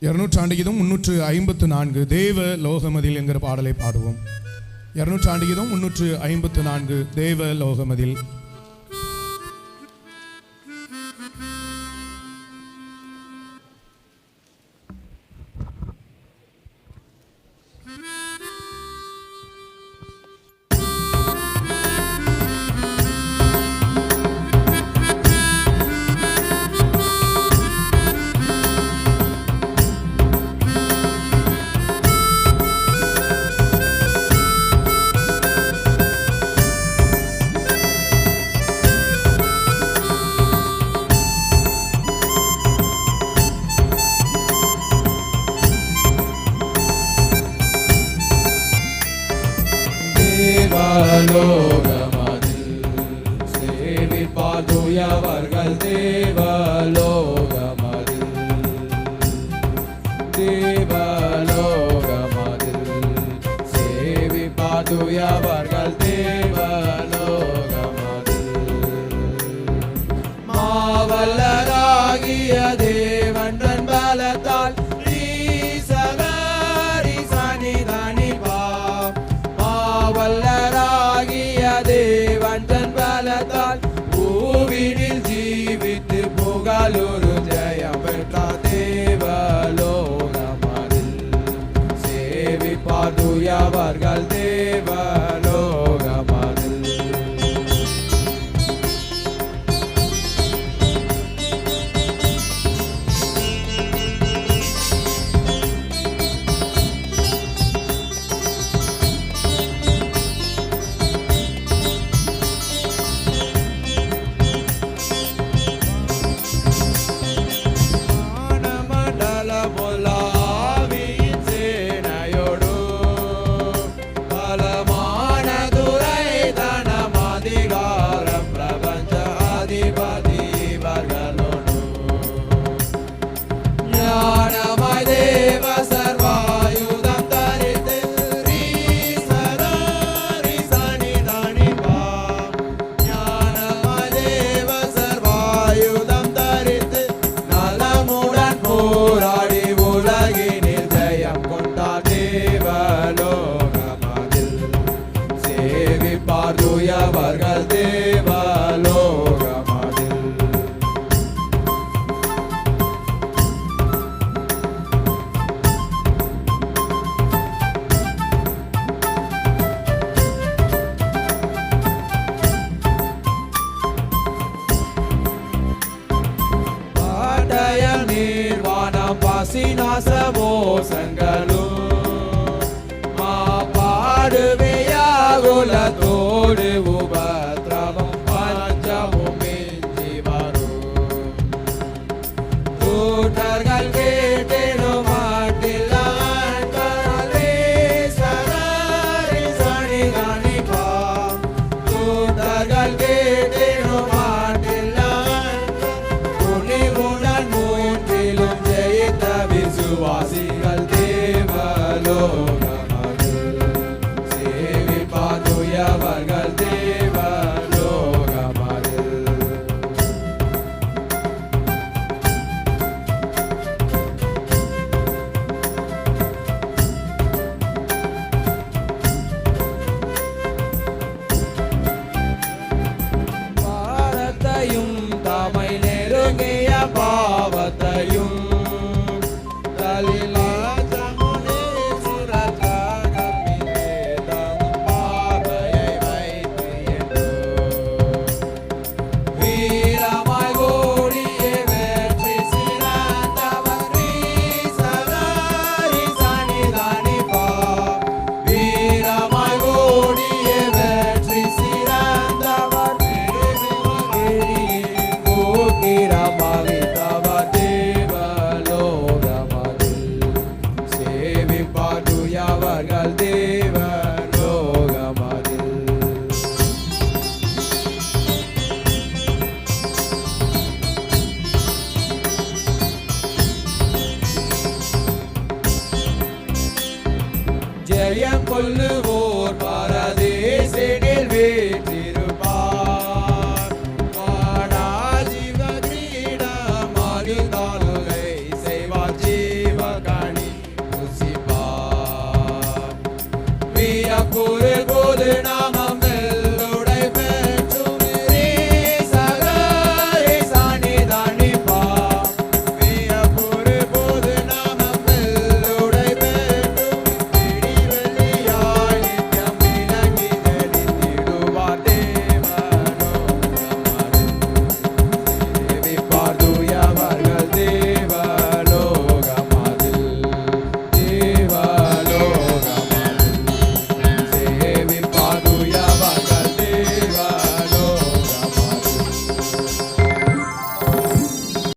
இரநூற்றாண்டுகிதம் முன்னூற்று ஐம்பத்து நான்கு தேவ லோகமதில் என்கிற பாடலை பாடுவோம். இரநூற்றாண்டுகிதம் முன்னூற்று ஐம்பத்து நான்கு தேவ லோகமதில். அவர்கள் தேவலோகமதில் தேவலோகமதில் சேவிப்பாதுயவர்கள் தேவலோகமதில் மாவல்லராகிய தேவன் பலத்தால் calor. పాసి నాశమోసంగను మా పాడువేయాగుల తోడు ఉపద్రవం పంచము మించివరు కూటర్గల్ కేటెను మాటిలాన్ కరలే సరారి సణిగణిక కూటర్గల్ కే கொள்ளுவோம்